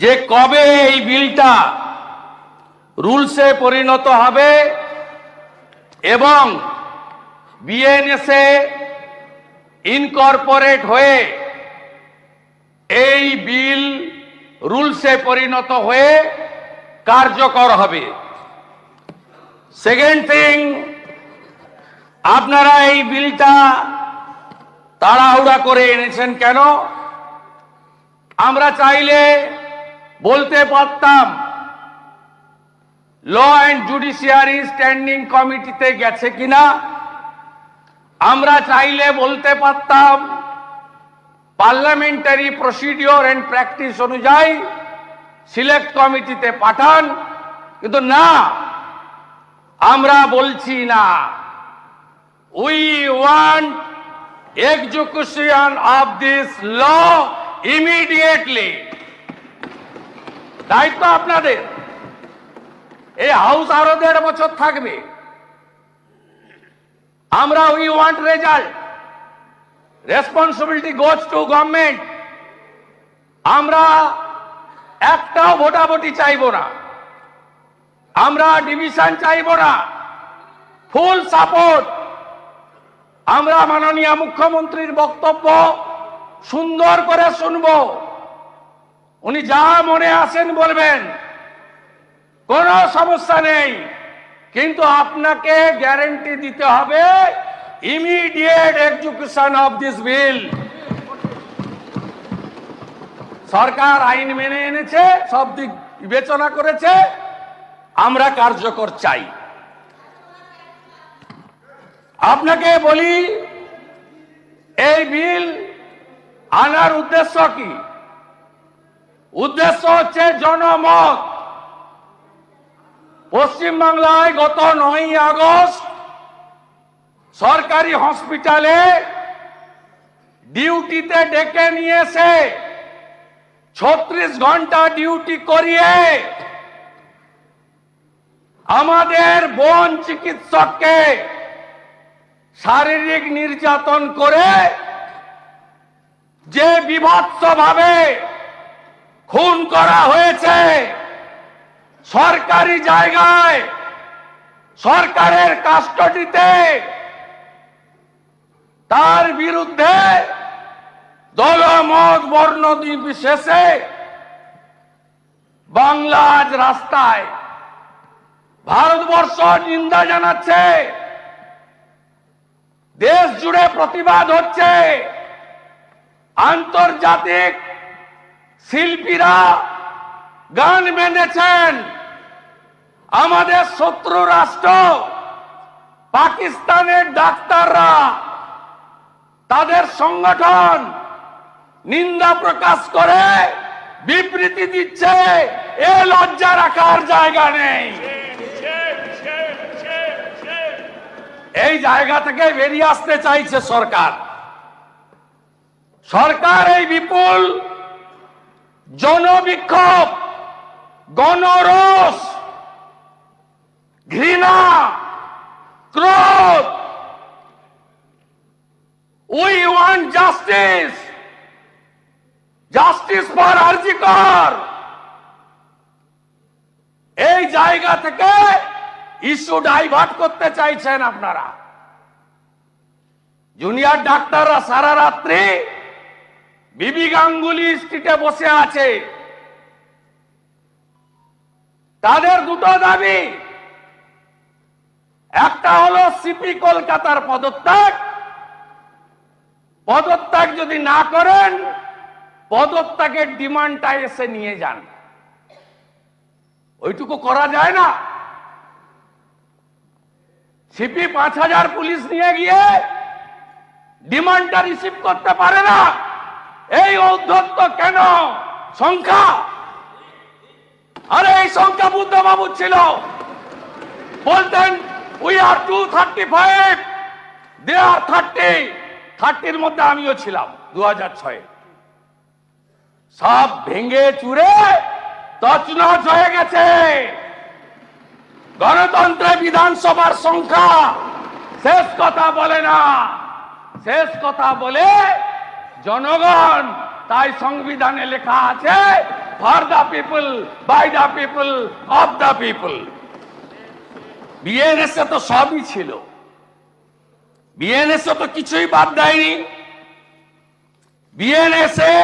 যে কবে এই বিলটা রুলসে পরিণত হবে এবং বিএনএসএ ইনকর্পোরেট হয়ে এই বিল রুলসে পরিণত হয়ে কার্যকর হবে। সেকেন্ড থিং, আপনারা এই বিলটা তাড়াহুড়া করে এনেছেন কেন? আমরা চাইলে বলতে পারতাম ল অ্যান্ড জুডিশিয়ারি স্ট্যান্ডিং কমিটিতে গেছে কিনা, আমরা চাইলে বলতে পারতাম পার্লামেন্টারি প্রসিডিওর অ্যান্ড প্র্যাকটিস অনুযায়ী সিলেক্ট কমিটিতে পাঠান, কিন্তু না, আমরা বলছি না। We want execution of this law immediately দায়িত্ব আপনাদের। এই হাউস আরও দেড় বছর থাকবে। আমরা we want result responsibility goes to government আমরা একটাও ভোটাভুটি চাইব না। আমরা ডিভিশন চাইব না। ফুল সাপোর্ট আমরা মাননীয় মুখ্যমন্ত্রীর বক্তব্য সুন্দর করে শুনব। উনি যা মনে আসেন বলবেন। কোনো সমস্যা নেই। কিন্তু আপনাকে গ্যারেন্টি দিতে হবে immediate execution of this bill সরকার আইন মেনে এনেছে, সব দিক বিবেচনা করেছে। আমরা কার্যকর চাই। আপনাকে বলি, এই বিল আনার উদ্দেশ্য কি? উদ্দেশ্য হচ্ছে জনমত। পশ্চিমবাংলায় গত নয় আগস্ট সরকারি হসপিটালে ডিউটিতে ডেকে নিয়েছে। ছত্রিশ ঘণ্টা ডিউটি করিয়ে আমাদের বন চিকিৎসককে শারীরিক নির্যাতন করে যে বিভৎসভাবে ভাবে খুন করা হয়েছে। সরকারি জায়গায়, সরকারের কাস্টডিতে তার বিরুদ্ধে দল দলমত বর্ণ নির্বিশেষে বাংলা আজ রাস্তায়। ভারতবর্ষ নিন্দা জানাচ্ছে। দেশ জুড়ে প্রতিবাদ হচ্ছে। আন্তর্জাতিক শিল্পীরা গান মেনেছেন। আমাদের শত্রু রাষ্ট্র, পাকিস্তানের ডাক্তাররা, তাদের সংগঠন নিন্দা প্রকাশ করে বিবৃতি দিচ্ছে, এ লজ্জা রাখার জায়গা নেই। এই জায়গা থেকে বেরিয়ে আসতে চাইছে সরকার। সরকার এই বিপুল জনবিক্ষোভ, গণরোষ, ঘৃণা, ক্রোধ। We want justice justice for RG Kar এই জায়গা থেকে ইস্যু ডাইভার্ট করতে চাইছেন আপনারা। জুনিয়র ডাক্তাররা সারা রাত্রি বিবি গাঙ্গুলি স্ট্রিটে বসে আছে। তাদের দুটো দাবি। একটা হলো সিপি কলকাতার পদত্যাগ। পদত্যাগ যদি না করেন, পদত্যাগের ডিমান্ডটা এসে নিয়ে যান। ওইটুকু করা যায় না। সিপি পাঁচ হাজার পুলিশ নিয়ে গিয়ে ডিমান্ডটা রিসিভ করতে পারে না। এই ঔদ্ধত্য কেন? সংখ্যা? আরে, এই সংখ্যা বুদ্ধবাবু ছিল। বলতেন we are two thirty five they are thirty থার্টির মধ্যে আমিও ছিলাম দু হাজার ছয়ে। সব ভেঙে চুরে তছনছ হয়ে গেছে। গণতন্ত্রে বিধানসভার সংখ্যা শেষ কথা বলে না। শেষ কথা বলে জনগণ, তাই সংবিধানে লেখা আছে for the people by the people of the people BNSA তো সবই ছিল। বিএনএসএ তো কিছুই বাদ দেয়নি। বিএনএসএ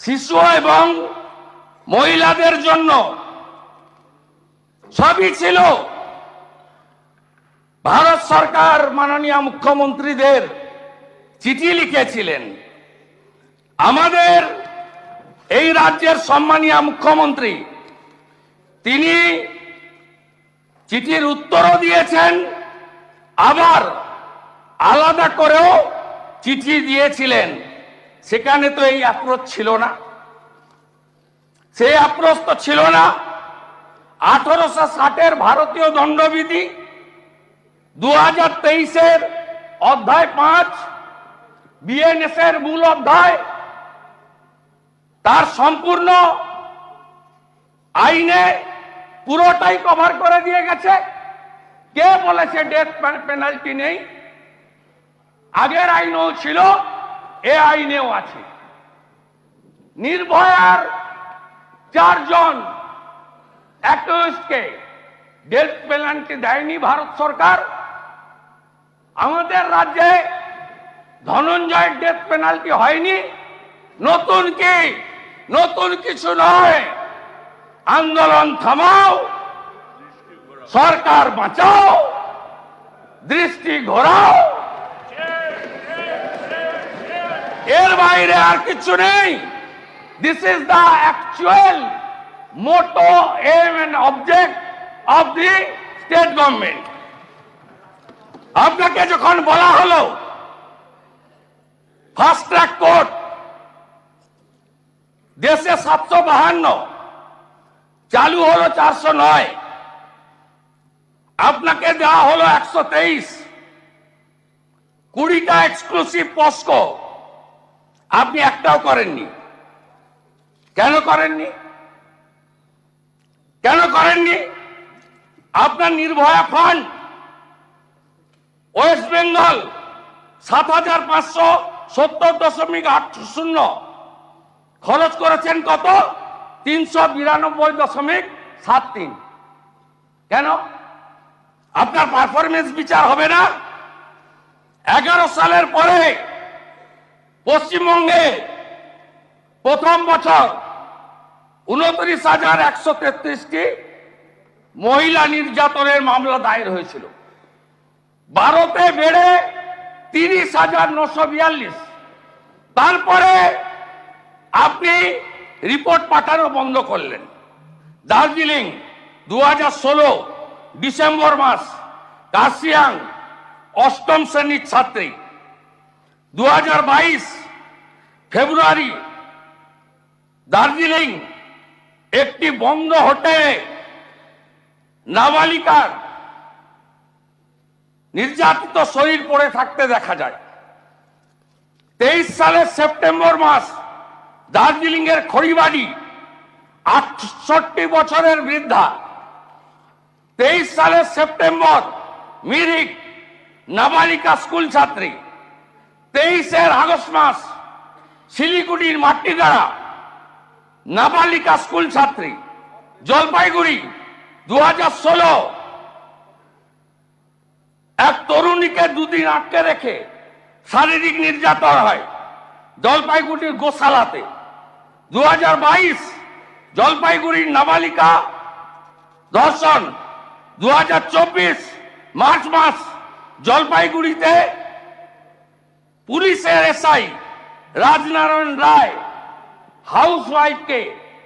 শিশু এবং মহিলাদের জন্য সবই ছিল। ভারত সরকার মাননীয় মুখ্যমন্ত্রীদের চিঠি লিখেছিলেন। আমাদের এই রাজ্যের সম্মানীয় মুখ্যমন্ত্রী, তিনি চিঠির উত্তরও দিয়েছেন, আবার আলাদা করেও চিঠি দিয়েছিলেন। সেখানে তো এই অ্যাপ্রোচ ছিল না। সেই অ্যাপ্রোচ তো ছিল না। আঠারোশো ষাটের ভারতীয় দণ্ডবিধি দু হাজার তেইশের অধ্যায় পাঁচ বিএনএস এর মূল অধ্যায় তার সম্পূর্ণ আইনে পুরোটাই কভার করে দিয়ে গেছে। কে বলেছে ডেথ পেনাল্টি নেই? আগের আইনও ছিল, এ আইনেও আছে। নির্ভয়ার চারজন অ্যাকিউজকে ডেথ পেনাল্টি দেয়নি ভারত সরকার। আমাদের রাজ্যে ধনঞ্জয়ের ডেথ পেনাল্টি হয়নি। নতুন কি? নতুন কিছু নয়। আন্দোলন থামাও, সরকার বাঁচাও, দৃষ্টি ঘোরাও। এর বাইরে আর কিছু নেই। This is the actual motto aim and object of the state government আপনাকে যখন বলা হলো ফাস্ট ট্র্যাক কোর্ট দেশে সাতশো বাহান্ন। চালু হলো চারশো নয়। আপনাকে দেওয়া হলো একশো তেইশ। কুড়িটা এক্সক্লুসিভ পস্কো আপনি একটাও করেননি। কেন করেননি? কেন করেননি? আপনার নির্ভয়া ফান্ড ওয়েস্ট বেঙ্গল সাত হাজার পাঁচশো। সত্তর দশমিক আট শূন্য। খরচ করেছেন কত? তিনশো বিরানব্বই দশমিক সাত তিন। কেন? আপনার পারফরমেন্স বিচার হবে না। এগারো সালের পরে পশ্চিমবঙ্গে প্রথম বছর উনত্রিশ হাজার একশো তেত্রিশটি মহিলা নির্যাতনের মামলা দায়ের হয়েছিল। ভারতে বেড়ে তিরিশ হাজার নশো বিয়াল্লিশ। তারপরে আপনি রিপোর্ট পাঠানো বন্ধ করলেন। দার্জিলিং দু হাজার ষোলো, ডিসেম্বর মাস, কার্শিয়াং, অষ্টম শ্রেণির ছাত্রী। দু হাজার বাইশ, ফেব্রুয়ারি, দার্জিলিং, একটি বন্ধ হোটেলে নাবালিকার নির্যাতিত শরীর পড়ে থাকতে দেখা যায়। তেইশ সালের সেপ্টেম্বর মাস দার্জিলিং এর খড়িবাড়ি, আটষট্টি বছরের বৃদ্ধা। তেইশ সালের সেপ্টেম্বর, মিরিক, নাবালিকা স্কুল ছাত্রী। তেইশের আগস্ট মাস, শিলিগুড়ির মাটিগাড়া, নাবালিকা স্কুল ছাত্রী। জলপাইগুড়ি দু হাজার ষোলো এক তরুণীকে দুদিন আটকে রেখে শারীরিক নির্যাতন হয় জলপাইগুড়ির গোশালাতে। দু হাজার বাইশ জলপাইগুড়ির নাবালিকা ধর্ষণ। দু হাজার চব্বিশ মার্চ মাস জলপাইগুড়িতে পুলিশের এসআই রাজনারায়ণ রায় হাউস ওয়াইফকে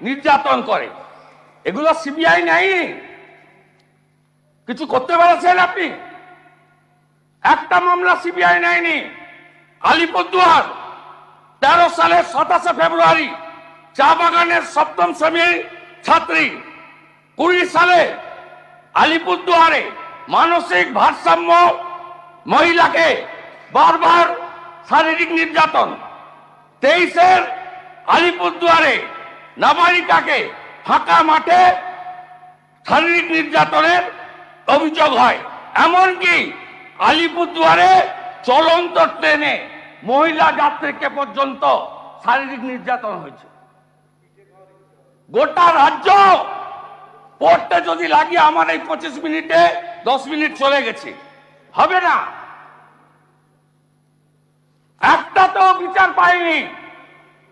নির্যাতন করে। এগুলো সিবিআই নেই কিছু করতে পেরেছেন আপনি? একটা মামলা সিবিআই নেয়নি। আলিপুরদুয়ার তেরো সালের সাতাশে ফেব্রুয়ারি, চা বাগানের সপ্তম শ্রেণির ছাত্রী। কুড়ি সালে আলিপুরদুয়ারে মানসিক ভারসাম্য মহিলাকে বারবার শারীরিক নির্যাতন। তেইশের আলিপুরদুয়ারে নাবালিকাকে ফাঁকা মাঠে শারীরিক নির্যাতনের অভিযোগ হয়। এমনকি আলিপুরদুয়ারে চলন্ত ট্রেনে মহিলা যাত্রীকে পর্যন্ত শারীরিক নির্যাতন হয়েছে। গোটা রাজ্য পড়তে যদি লাগে আমার এই পঁচিশ মিনিটে, দশ মিনিট চলে গেছে। হবে না। একটা তো বিচার পাইনি।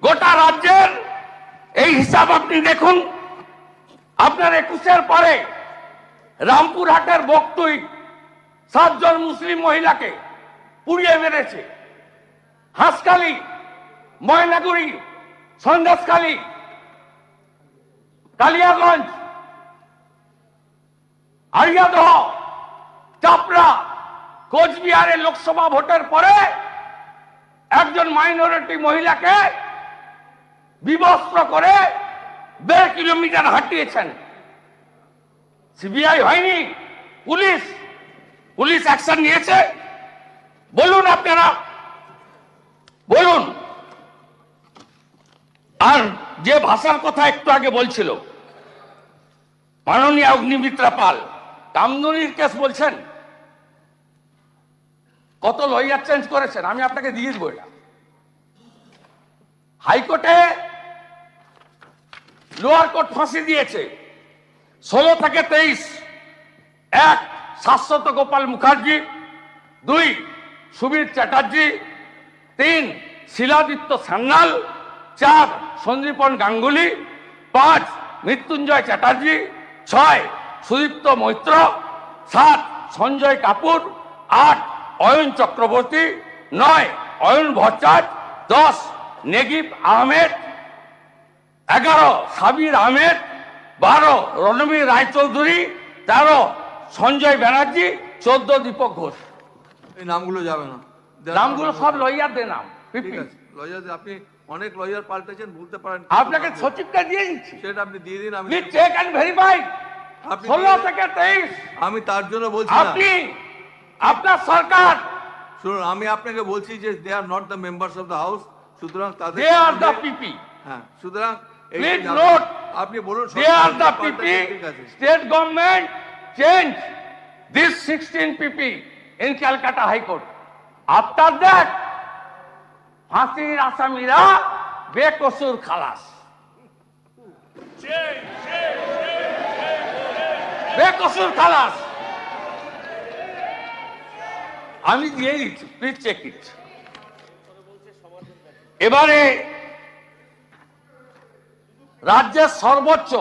গোটা রাজ্যের এই হিসাব আপনি দেখুন। আপনার একুশের পরে রামপুরহাটের বক্তুই সাতজন মুসলিম মহিলাকে পুড়িয়ে মেরেছে। হাঁসখালি, ময়নাগুড়ি, সন্দেশখালী, কালিয়াগঞ্জ আরিয়াদহ চাপড়া, কোচবিহারে লোকসভা ভোটের পরে একজন মাইনরিটি মহিলাকে বিবস্ত্র করে দেড় কিলোমিটার হাঁটিয়েছেন। সিবিআই হয়নি, পুলিশ পুলিশ অ্যাকশন নিয়েছে। বলুন আপনারা। বলুন। আর যে ভাষার কথা একটু আগে বলছিল, মাননীয় অগ্নিমিত্রা পাল, কামদুনির কেস বলছেন? কত লয়ার চেঞ্জ করেছেন? আমি আপনাকে দিয়ে দেবো এটা। হাইকোর্টে লোয়ার কোর্ট ফাঁসি দিয়েছে। ষোলো থেকে তেইশ, এক শাশ্বত গোপাল মুখার্জি, দুই, সুবীর চ্যাটার্জি, তিন, শিলাদিত্য সান্যাল, চার, সঞ্জীবন গাঙ্গুলি, পাঁচ, মৃত্যুঞ্জয় চ্যাটার্জি, ছয়, সুদীপ্ত মৈত্র, সাত, সঞ্জয় কাপুর, আট, অয়ন চক্রবর্তী, নয়, অয়ন ভট্টাচ দশ, নেগিব আহমেদ, এগারো, সাবির আহমেদ, বারো, রণবীর রায়চৌধুরী, তেরো সঞ্জয় ব্যানার্জি চোদ্দ দীপক ঘোষ। এই নামগুলো যাবে না। নামগুলো সব লইয়ারদের নাম ঠিক আছে। লয়ার আপনি অনেক লয়ার পাল্টেছেন ভুলতে পারেন আপনাকে সচিবটা দিয়ে দিচ্ছি। সেটা আপনি দিয়ে দিন আমি চেক অ্যান্ড ভেরিফাই ষোলো থেকে তেইশ। আমি তার জন্য বলছি আপনি আপনার সরকার। শুনুন আমি আপনাকে বলছি যে they are not the members of the house সুতরাং তাদের দে আর দ্য পিপি হ্যাঁ সুতরাং আপনি বলুন they are the PP state government change this sixteen PP in Calcutta high court after that ফাঁসির আসামিরা বেকসুর খালাস বেকসুর খালাস আমি দিয়ে দিচ্ছি প্লিজ চেক ইট এবারে রাজ্যের সর্বোচ্চ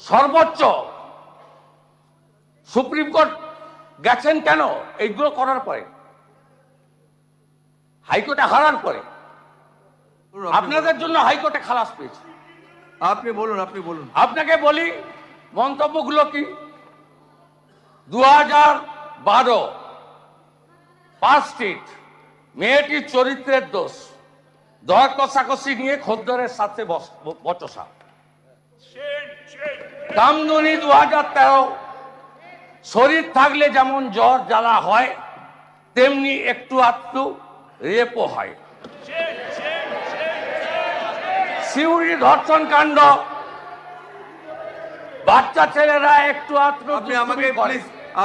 সর্বোচ্চ সুপ্রিম কোর্ট গেছেন কেন? এইগুলো করার পরে। হাইকোর্টে হারার পরে। বলুন, আপনাদের জন্য হাইকোর্টে খালাস পেয়েছে। আপনি বলুন আপনি বলুন। আপনাকে বলি মন্তব্যগুলো কি? দু হাজার বারো পাঁচ স্ট্রিট মেয়েটির চরিত্রের দোষ দর কষাকষি নিয়ে খদ্দরের সাথে বচসা। কামদুনি দু হাজার তেরো শরীর থাকলে যেমন জ্বর জ্বালা হয় তেমনি একটু আধটু রেপও হয়। সিউড়ি ধর্ষণ কাণ্ড বাচ্চা ছেলেরা একটু আধটু আপনি আমাকে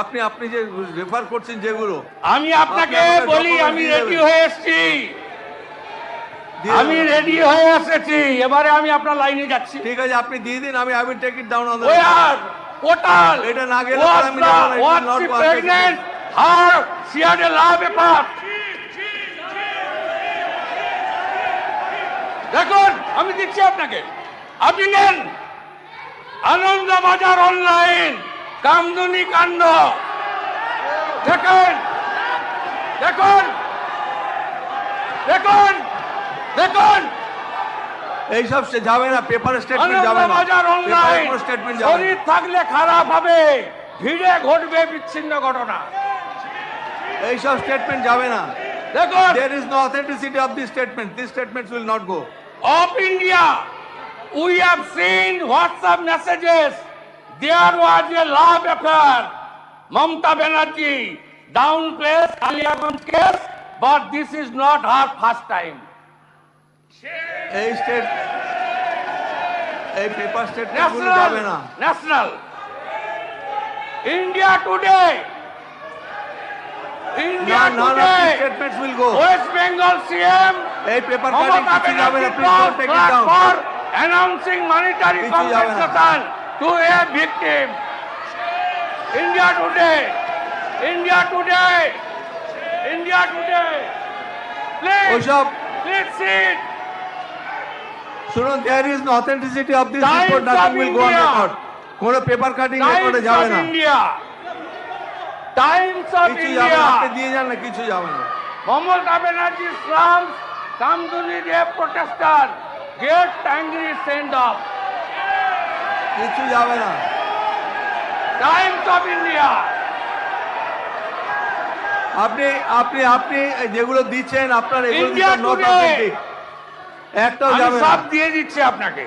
আপনি আপনি যে রেফার করছেন যেগুলো আমি আপনাকে বলি আমি রেডি হয়ে এসেছি। আমি রেডি হয়ে এসেছি। এবারে আমি আপনার লাইনে যাচ্ছি। ঠিক আছে আপনি দিয়ে দিন আমি I will take it down on the এটা Was the- was she pregnant? Her, she had a law paper. দেখুন আমি দিচ্ছি আপনাকে। আপনি নেন। আনন্দ বাজার অনলাইন কামদুনি কাণ্ড। দেখুন দেখুন দেখুন দেখুন। এইসব যাবে না পেপার স্টেটমেন্ট যাবে না স্টেটমেন্ট শরীর থাকলে খারাপ হবে ভিড়ে ঘটবে বিচ্ছিন্ন ঘটনা এইসব স্টেটমেন্ট যাবে না দেখুন there is no authenticity of these statements these statements will not go of India we have seen WhatsApp messages. There was a love affair. Mamta Banerjee downplays Aliaganj case, but this is not her first time. এই state এই paper স্টেটমেন্টগুলো যাবে না National, national. India today. India না none of these today. statements will go West Bengal CM এই paper cutting Mamata কিছু যাবে না Banerjee please don't was take it flagged down for announcing monetary কিছু যাবে না। compensation to a victim. India today, India today, India today. Please, ওসব please sit. শুনুন অফ আপনি কিছু যাবে না। মমতা অফ ইন্ডিয়া আপনি আপনি আপনি যেগুলো দিচ্ছেন আপনার এগুলো নোট একটাও যাবে সব দিয়ে দিচ্ছি আপনাকে।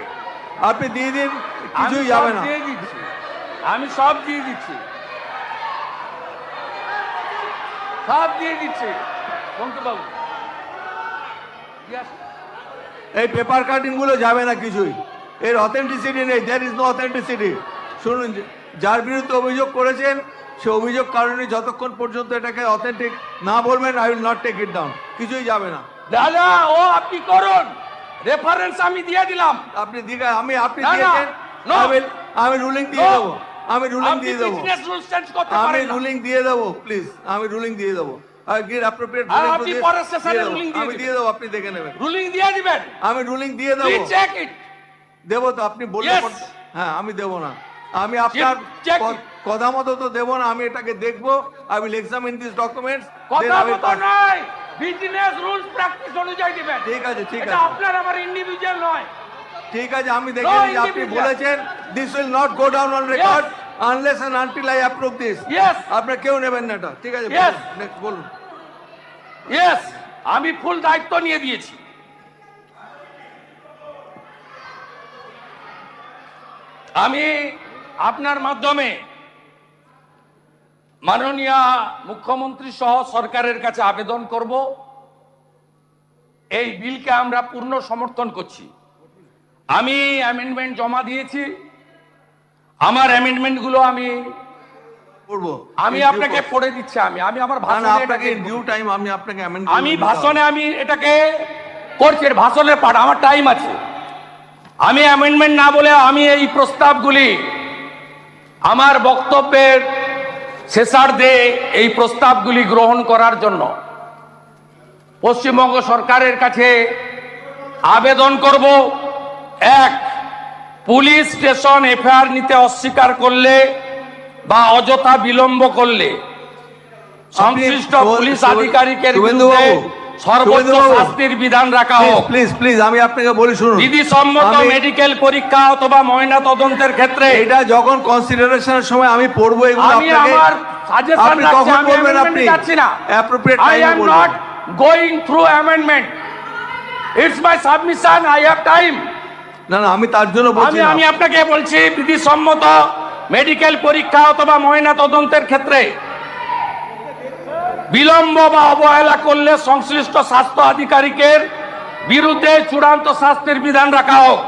আপনি দিয়ে দিন কিছুই যাবে না। দিয়ে দিচ্ছি। আমি সব দিয়ে দিচ্ছি। সব দিয়ে দিচ্ছি। বঙ্কুবাবু এই পেপার কাটিংগুলো যাবে না কিছুই। এর অথেন্টিসিটি নেই দেয়ার ইজ নো অথেন্টিসিটি শুনুন যার বিরুদ্ধে অভিযোগ করেছেন সে অভিযোগ কারণে যতক্ষণ পর্যন্ত এটাকে অথেন্টিক না বলবেন I will not take it down কিছুই যাবে না। দাদা ও আপনি করুন। রেফারেন্স আমি দিয়ে দিলাম। আপনি দিঘা আমি আপনি দিয়েছেন আমি আমি রুলিং দিয়ে. দেবো। আমি রুলিং আপনি দিয়ে দেবো। বিজনেস রুলস চেঞ্জ করতে আমি পারেন না। রুলিং দিয়ে দেবো প্লিজ আমি রুলিং দিয়ে দেবো। আর গির অ্যাপ্রোপ্রিয়েট আর আপনি session এ ruling দিয়ে আমি দিয়ে দেবো আপনি দেখে নেবেন। রুলিং দিয়ে দিবেন। আমি রুলিং দিয়ে দেবো। চেক ইট দেবো তো আপনি বললে হ্যাঁ আমি দেবো না। আমি আপনার কথা মতো তো দেবো না আমি এটাকে দেখব। I will examine this documents কথা মতো নয়। বিজনেস রুলস প্র্যাকটিস অনুযায়ী দিবেন। ঠিক আছে ঠিক এটা আছে। আপনার আমার ইন্ডিভিজুয়াল নয়। ঠিক আছে আমি দেখে নিই আপনি বলেছেন this will not go down on record unless and until I approve this yes আপনার কেউ নেবেন না এটা। ঠিক আছে. নেক্সট বলুন ইয়েস আমি ফুল দায়িত্ব নিয়ে দিয়েছি। আমি আপনার মাধ্যমে মাননীয় মুখ্যমন্ত্রী সহ সরকারের কাছে আবেদন করব। এই বিলকে আমরা পূর্ণ সমর্থন করছি। আমি অ্যামেন্ডমেন্ট জমা দিয়েছি। আমার অ্যামেন্ডমেন্টগুলো আমি করব। আমি আপনাকে পড়ে দিচ্ছি আমি। আমি আমার ভাষণে আপনাকে ডিউ টাইম আমি আপনাকে আমি ভাষণে আমি এটাকে করছি ভাষণের পাঠ আমার টাইম আছে। আমি অ্যামেন্ডমেন্ট না বলে আমি এই প্রস্তাবগুলি আমার বক্তব্যের শেষার্ধে এই প্রস্তাবগুলি গ্রহণ করার জন্য পশ্চিমবঙ্গ সরকারের কাছে আবেদন করব এক পুলিশ স্টেশন এফআইআর নিতে অস্বীকার করলে বা অযথা বিলম্ব করলে সংশ্লিষ্ট পুলিশ আধিকারিকের বিরুদ্ধে সর্বোচ্চ শাস্তির বিধান রাখা হোক। প্লিজ প্লিজ আমি আপনাকে বলি শুনুন। মেডিকেল পরীক্ষা অথবা ময়না তদন্তের ক্ষেত্রে এটা যখন কনসিডারেশনের সময় আমি পড়ব এগুলো আমি আমার সাজেশন রাখছি আমি এ না। অ্যাপ্রোপ্রিয়েট I টাইমে না না আমি তার জন্য বলছি আমি আপনাকে বলছি বিধিসম্মত মেডিকেল পরীক্ষা অথবা ময়না তদন্তের ক্ষেত্রে বিলম্ব বা অবহেলা করলে সংশ্লিষ্ট স্বাস্থ্য আধিকারিকের বিরুদ্ধে চূড়ান্ত শাস্তির বিধান রাখা হোক।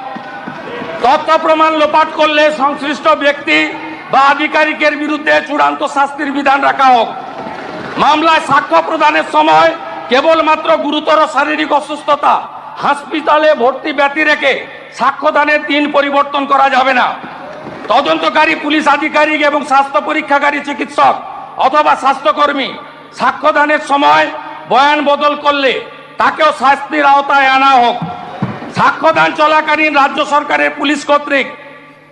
তথ্য প্রমাণ লোপাট করলে সংশ্লিষ্ট ব্যক্তি বা আধিকারিকের বিরুদ্ধে চূড়ান্ত শাস্তির বিধান রাখা হোক। মামলায় সাক্ষ্য প্রদানের সময় কেবলমাত্র গুরুতর শারীরিক অসুস্থতা, হাসপাতালে ভর্তি ব্যতি রেখে সাক্ষ্যদানের দিন পরিবর্তন করা যাবে না। তদন্তকারী পুলিশ আধিকারিক এবং স্বাস্থ্য পরীক্ষাকারী চিকিৎসক অথবা স্বাস্থ্যকর্মী সাক্ষ্যদানের সময় বয়ান বদল করলে তাকেও শাস্তির আওতায় আনা হোক। সাক্ষ্যদান চলাকালীন রাজ্য সরকারের পুলিশ কর্তৃক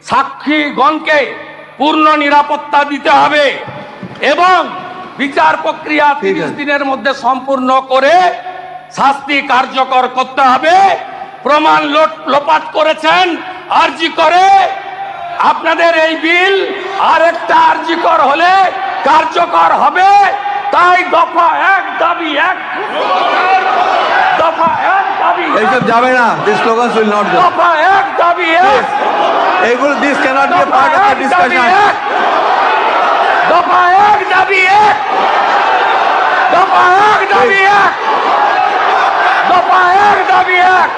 সাক্ষীগণকে পূর্ণ নিরাপত্তা দিতে হবে এবং বিচার প্রক্রিয়া তিরিশ দিনের মধ্যে সম্পূর্ণ করে শাস্তি কার্যকর করতে হবে। প্রমাণ লোপাট করেছেন আরজি করে। আপনাদের এই বিল আরেকটা আরজিকর হলে কার্যকর হবে। তাই দফা এক দাবি এক। দফা এক দাবি এইসব যাবে না this slogans will not go দফা এক দাবি এক। এইগুলো this cannot be part of the discussion দফা এক দাবি এক। দফা এক দাবি এক। দফা এক দাবি এক।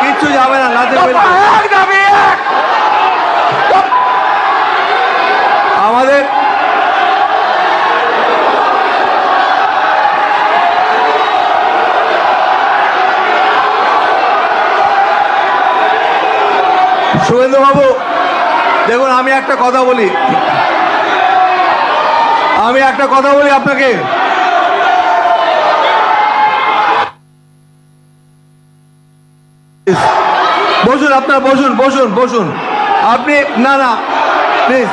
কিচ্ছু যাবে না নাথিং উইল দফা এক দাবি এক। আমাদের শুভেন্দু বাবু দেখুন, আমি একটা কথা বলি। আমি একটা কথা বলি আপনাকে। বসুন আপনার, বসুন বসুন বসুন। আপনি, না না প্লিজ